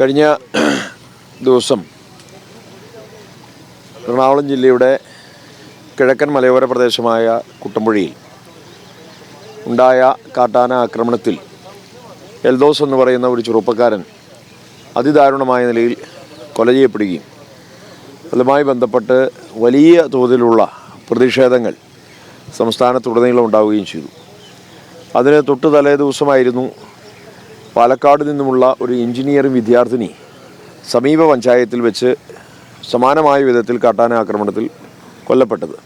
കഴിഞ്ഞ ദിവസം എറണാകുളം ജില്ലയുടെ കിഴക്കൻ മലയോര പ്രദേശമായ കുട്ടമ്പുഴയിൽ ഉണ്ടായ കാട്ടാന ആക്രമണത്തിൽ എൽദോസ് എന്ന് പറയുന്ന ഒരു ചെറുപ്പക്കാരൻ അതിദാരുണമായ നിലയിൽ കൊല ചെയ്യപ്പെടുകയും അതുമായി ബന്ധപ്പെട്ട് വലിയ തോതിലുള്ള പ്രതിഷേധങ്ങൾ സംസ്ഥാനത്തുടനീളം ഉണ്ടാവുകയും ചെയ്തു. അതിന് തൊട്ട് തലേ ദിവസമായിരുന്നു പാലക്കാട് നിന്നുമുള്ള ഒരു എഞ്ചിനീയറിംഗ് വിദ്യാർത്ഥിനി സമീപ പഞ്ചായത്തിൽ വെച്ച് സമാനമായ വിധത്തിൽ കാട്ടാന ആക്രമണത്തിൽ കൊല്ലപ്പെട്ടത്.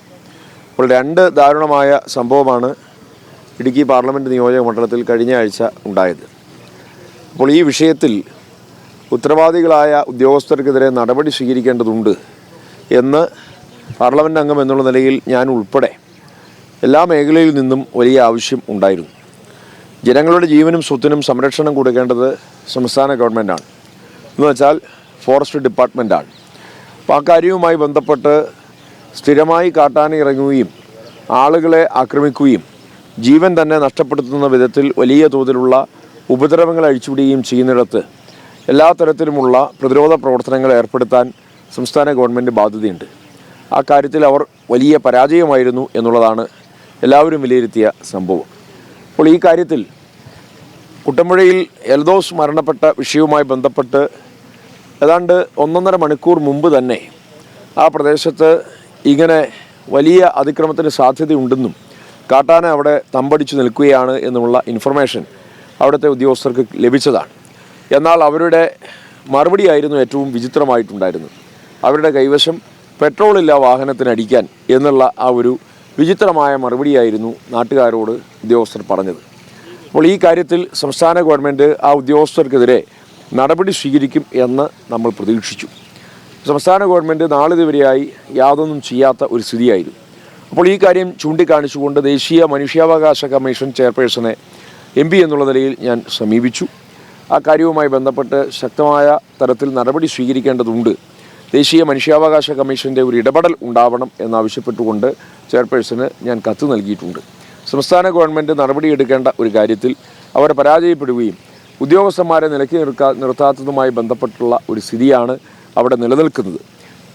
അപ്പോൾ രണ്ട് ദാരുണമായ സംഭവമാണ് ഇടുക്കി പാർലമെന്റ് നിയോജക മണ്ഡലത്തിൽ കഴിഞ്ഞ ആഴ്ച ഉണ്ടായത്. അപ്പോൾ ഈ വിഷയത്തിൽ ഉത്തരവാദികളായ ഉദ്യോഗസ്ഥർക്കെതിരെ നടപടി സ്വീകരിക്കേണ്ടതുണ്ട് എന്ന് പാർലമെന്റ് അംഗം എന്നുള്ള നിലയിൽ ഞാൻ ഉൾപ്പെടെ എല്ലാ മേഖലയിൽ നിന്നും വലിയ ആവശ്യം ഉണ്ടായിരുന്നു. ജനങ്ങളുടെ ജീവനും സ്വത്തിനും സംരക്ഷണം കൊടുക്കേണ്ടത് സംസ്ഥാന ഗവൺമെന്റാണ് എന്ന് വെച്ചാൽ ഫോറസ്റ്റ് ഡിപ്പാർട്ട്മെന്റാണ് അപ്പോൾ ആ കാര്യവുമായി ബന്ധപ്പെട്ട് സ്ഥിരമായി കാട്ടാനിറങ്ങുകയും ആളുകളെ ആക്രമിക്കുകയും ജീവൻ തന്നെ നഷ്ടപ്പെടുത്തുന്ന വിധത്തിൽ വലിയ തോതിലുള്ള ഉപദ്രവങ്ങൾ അഴിച്ചുവിടുകയും ചെയ്യുന്നിടത്ത് എല്ലാ തരത്തിലുമുള്ള പ്രതിരോധ പ്രവർത്തനങ്ങൾ ഏർപ്പെടുത്താൻ സംസ്ഥാന ഗവൺമെന്റ് ബാധ്യതയുണ്ട്. ആ കാര്യത്തിൽ അവർ വലിയ പരാജയമായിരുന്നു എന്നുള്ളതാണ് എല്ലാവരും വിലയിരുത്തിയ സംഭവം. അപ്പോൾ ഈ കാര്യത്തിൽ കുട്ടമ്പുഴയിൽ എൽദോസ് മരണപ്പെട്ട വിഷയവുമായി ബന്ധപ്പെട്ട് ഏതാണ്ട് ഒന്നൊന്നര മണിക്കൂർ മുമ്പ് തന്നെ ആ പ്രദേശത്ത് ഇങ്ങനെ വലിയ അതിക്രമത്തിന് സാധ്യതയുണ്ടെന്നും കാട്ടാന അവിടെ തമ്പടിച്ചു നിൽക്കുകയാണ് എന്നുമുള്ള ഇൻഫർമേഷൻ അവിടുത്തെ ഉദ്യോഗസ്ഥർക്ക് ലഭിച്ചതാണ്. എന്നാൽ അവരുടെ മറുപടിയായിരുന്നു ഏറ്റവും വിചിത്രമായിട്ടുണ്ടായിരുന്നത്. അവരുടെ കൈവശം പെട്രോളില്ല വാഹനത്തിനടിക്കാൻ എന്നുള്ള ആ ഒരു വിചിത്രമായ മറുപടിയായിരുന്നു നാട്ടുകാരോട് ഉദ്യോഗസ്ഥർ പറഞ്ഞത്. അപ്പോൾ ഈ കാര്യത്തിൽ സംസ്ഥാന ഗവൺമെന്റ് ആ ഉദ്യോഗസ്ഥർക്കെതിരെ നടപടി സ്വീകരിക്കും എന്ന് നമ്മൾ പ്രതീക്ഷിച്ചു. സംസ്ഥാന ഗവൺമെന്റ് നാളിതുവരെയായി യാതൊന്നും ചെയ്യാത്ത ഒരു സ്ഥിതിയായിരുന്നു. അപ്പോൾ ഈ കാര്യം ചൂണ്ടിക്കാണിച്ചുകൊണ്ട് ദേശീയ മനുഷ്യാവകാശ കമ്മീഷൻ ചെയർപേഴ്സണെ എം പി എന്നുള്ള നിലയിൽ ഞാൻ സമീപിച്ചു. ആ കാര്യവുമായി ബന്ധപ്പെട്ട് ശക്തമായ തരത്തിൽ നടപടി സ്വീകരിക്കേണ്ടതുണ്ട് ദേശീയ മനുഷ്യാവകാശ കമ്മീഷന്റെ ഒരു ഇടപെടൽ ഉണ്ടാവണം എന്നാവശ്യപ്പെട്ടുകൊണ്ട് ചെയർപേഴ്സണ് ഞാൻ കത്ത് നൽകിയിട്ടുണ്ട്. സംസ്ഥാന ഗവൺമെന്റ് നടപടിയെടുക്കേണ്ട ഒരു കാര്യത്തിൽ അവരെ പരാജയപ്പെടുകയും ഉദ്യോഗസ്ഥന്മാരെ നിലക്കി നിർക്കാ നിർത്താത്തതുമായി ബന്ധപ്പെട്ടുള്ള ഒരു സ്ഥിതിയാണ് അവിടെ നിലനിൽക്കുന്നത്.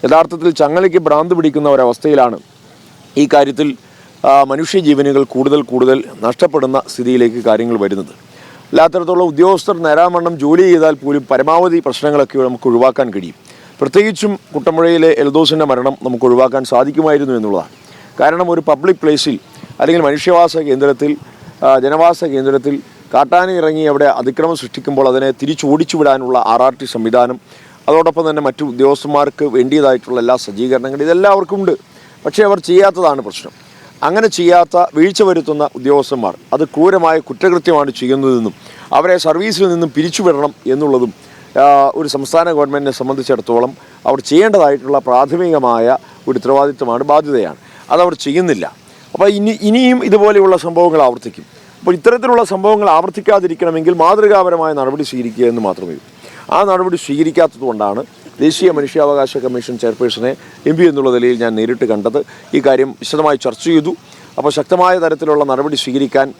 യഥാർത്ഥത്തിൽ ചങ്ങലയ്ക്ക് ഭ്രാന്ത് പിടിക്കുന്ന ഒരവസ്ഥയിലാണ് ഈ കാര്യത്തിൽ മനുഷ്യജീവനുകൾ കൂടുതൽ കൂടുതൽ നഷ്ടപ്പെടുന്ന സ്ഥിതിയിലേക്ക് കാര്യങ്ങൾ വരുന്നത്. അല്ലാത്തരത്തോളം ഉദ്യോഗസ്ഥർ നേരാമണ്ണം ജോലി ചെയ്താൽ പോലും പരമാവധി പ്രശ്നങ്ങളൊക്കെ നമുക്ക് ഒഴിവാക്കാൻ കഴിയും. പ്രത്യേകിച്ചും കുട്ടമ്പുഴയിലെ എൽദോസിന്റെ മരണം നമുക്ക് ഒഴിവാക്കാൻ സാധിക്കുമായിരുന്നു എന്നുള്ളതാണ്. കാരണം ഒരു പബ്ലിക് പ്ലേസിൽ അല്ലെങ്കിൽ മനുഷ്യവാസ കേന്ദ്രത്തിൽ ജനവാസ കേന്ദ്രത്തിൽ കാട്ടാന ഇറങ്ങി അവിടെ അതിക്രമം സൃഷ്ടിക്കുമ്പോൾ അതിനെ തിരിച്ചോടിച്ചു വിടാനുള്ള ആർ ആർ ടി സംവിധാനം അതോടൊപ്പം തന്നെ മറ്റു ഉദ്യോഗസ്ഥന്മാർക്ക് വേണ്ടിയതായിട്ടുള്ള എല്ലാ സജ്ജീകരണങ്ങളും ഇതെല്ലാം അവർക്കുണ്ട് പക്ഷേ അവർ ചെയ്യാത്തതാണ് പ്രശ്നം. അങ്ങനെ ചെയ്യാത്ത വീഴ്ച വരുത്തുന്ന ഉദ്യോഗസ്ഥന്മാർ അത് ക്രൂരമായ കുറ്റകൃത്യമാണ് ചെയ്യുന്നതെന്നും അവരെ സർവീസിൽ നിന്നും പിരിച്ചുവിടണം എന്നുള്ളതും ഒരു സംസ്ഥാന ഗവൺമെന്റിനെ സംബന്ധിച്ചിടത്തോളം അവർ ചെയ്യേണ്ടതായിട്ടുള്ള പ്രാഥമികമായ ഒരു ഉത്തരവാദിത്വമാണ് ബാധ്യതയാണ്. അതവർ ചെയ്യുന്നില്ല. അപ്പോൾ ഇനി ഇനിയും ഇതുപോലെയുള്ള സംഭവങ്ങൾ ആവർത്തിക്കും. അപ്പോൾ ഇത്തരത്തിലുള്ള സംഭവങ്ങൾ ആവർത്തിക്കാതിരിക്കണമെങ്കിൽ മാതൃകാപരമായ നടപടി സ്വീകരിക്കുക എന്ന് മാത്രമേ ആ നടപടി സ്വീകരിക്കാത്തതുകൊണ്ടാണ് ദേശീയ മനുഷ്യാവകാശ കമ്മീഷൻ ചെയർപേഴ്സണെ എം പി എന്നുള്ള നിലയിൽ ഞാൻ നേരിട്ട് കണ്ടത്. ഈ കാര്യം വിശദമായി ചർച്ച ചെയ്തു. അപ്പോൾ ശക്തമായ തരത്തിലുള്ള നടപടി സ്വീകരിക്കാൻ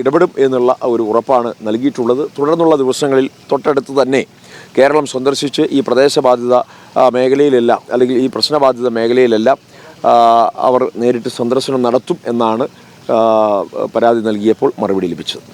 ഇടപെടും എന്നുള്ള ഒരു ഉറപ്പാണ് നൽകിയിട്ടുള്ളത്. തുടർന്നുള്ള ദിവസങ്ങളിൽ തൊട്ടടുത്ത് തന്നെ കേരളം സന്ദർശിച്ച് ഈ പ്രദേശബാധിത മേഖലയിലെല്ലാം അല്ലെങ്കിൽ ഈ പ്രശ്നബാധിത മേഖലയിലെല്ലാം അവർ നേരിട്ട് സന്ദർശനം നടത്തും എന്നാണ് പരാതി നൽകിയപ്പോൾ മറുപടി ലഭിച്ചത്.